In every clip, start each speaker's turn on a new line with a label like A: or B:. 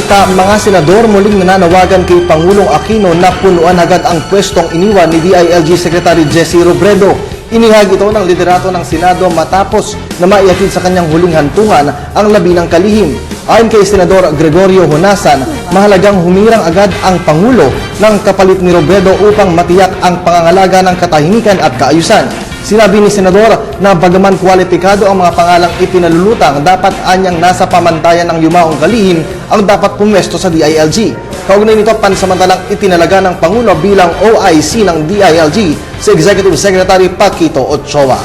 A: balita, mga senador muling nananawagan kay Pangulong Aquino na punuan agad ang pwestong iniwan ni DILG Secretary Jesse Robredo. Inihag ito ng liderato ng Senado matapos na maihatid sa kanyang huling hantungan ang labi ng kalihim. Ayon kay Senador Gregorio Honasan, mahalagang humirang agad ang Pangulo ng kapalit ni Robredo upang matiyak ang pangangalaga ng katahimikan at kaayusan. Sinabi ni Senador na bagaman kwalipikado ang mga pangalang ipinalulutang, dapat anyang nasa pamantayan ng yumaong kalihim ang dapat pumwesto sa DILG. Kaugnay nito, pansamantalang itinalaga ng Pangulo bilang OIC ng DILG si Executive Secretary Paquito Ochoa.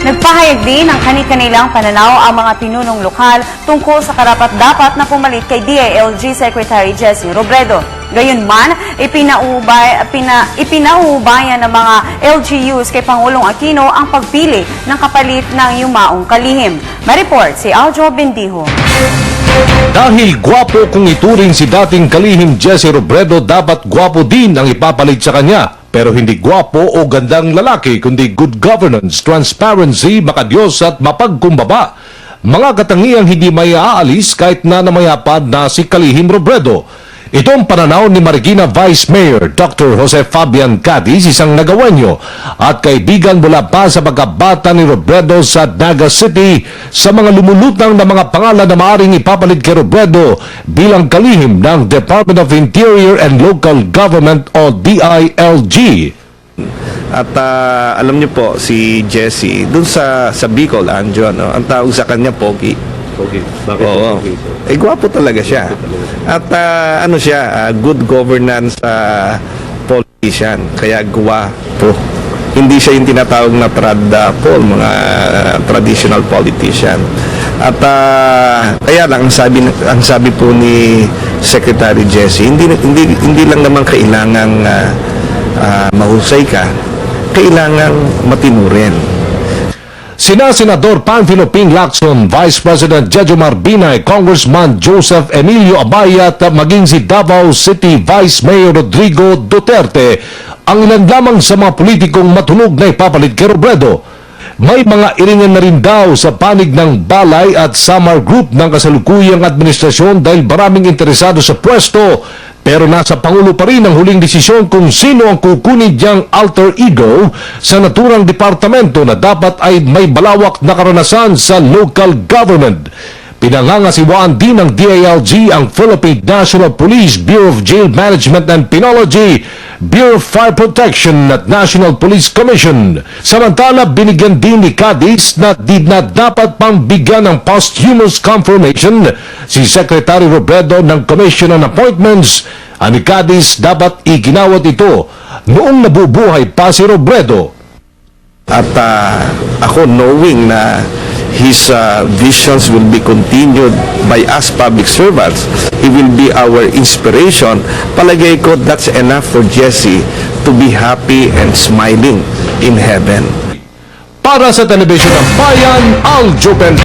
B: Nagpahayag din ng kani-kanilang pananaw ang mga pinunong lokal tungkol sa karapat-dapat na pumalit kay DILG Secretary Jesse Robredo. Gayunman, ipinaubay, pina, ipinauubayan ng mga LGUs kay Pangulong Aquino ang pagpili ng kapalit ng yumaong kalihim. Mareport si Aljo Bendijo.
C: Dahil gwapo kung ituring si dating kalihim Jesse Robredo, dapat gwapo din ang ipapalit sa kanya. Pero hindi gwapo o gandang lalaki, kundi good governance, transparency, makadiyos at mapagkumbaba. Mga katangiang hindi may aalis kahit na namayapad na si kalihim Robredo. Ito ang pananaw ni Marikina Vice Mayor Dr. Jose Fabian Cadiz, isang nagawenyo at kaibigan mula pa sa pagkabata ni Robredo sa Naga City sa mga lumulutang na mga pangalan na maaring ipapalit kay Robredo bilang kalihim ng Department of Interior and Local Government o DILG.
D: At ah, alam niyo po, si Jesse, dun sa, sa Bicol, Anjo, ano, ang tawag sa kanya, Pogi.
E: Bakit
D: Oo.
E: okay?
D: Eh, gwapo talaga siya. At ah, ano siya, ah, good governance ah, politician. Kaya gwapo. Hindi siya yung tinatawag na tradpol, mga ah, traditional politician. At ah, kaya lang ang sabi ang sabi po ni Secretary Jesse, hindi hindi hindi lang naman kailangang ah, ah, mahusay ka, kailangang matino rin.
C: Sina Senador Panfilo Ping Lacson, Vice President Jejomar Binay, Congressman Joseph Emilio Abaya at maging si Davao City Vice Mayor Rodrigo Duterte ang ilan lamang sa mga politikong matunog na ipapalit kay Robredo. May mga iringan na rin daw sa panig ng Balay at Samar Group ng kasalukuyang administrasyon dahil maraming interesado sa pwesto pero nasa Pangulo pa rin ang huling desisyon kung sino ang kukunin diyang alter ego sa naturang departamento na dapat ay may balawak na karanasan sa local government. Pinangangasiwaan din ng DILG ang Philippine National Police Bureau of Jail Management and Penology, Bureau of Fire Protection at National Police Commission. Samantala, binigyan din ni Cadiz na di na dapat pang bigyan ng posthumous confirmation si Secretary Robredo ng Commission on Appointments. Ani Cadiz dapat iginawat ito noong nabubuhay pa si Robredo.
D: At ah, ako knowing na his ah, visions will be continued by us public servants, he will be our inspiration. Palagay ko that's enough for Jesse to be happy and smiling in heaven.
C: Para sa Telebisyon ng Bayan, Aljo Pen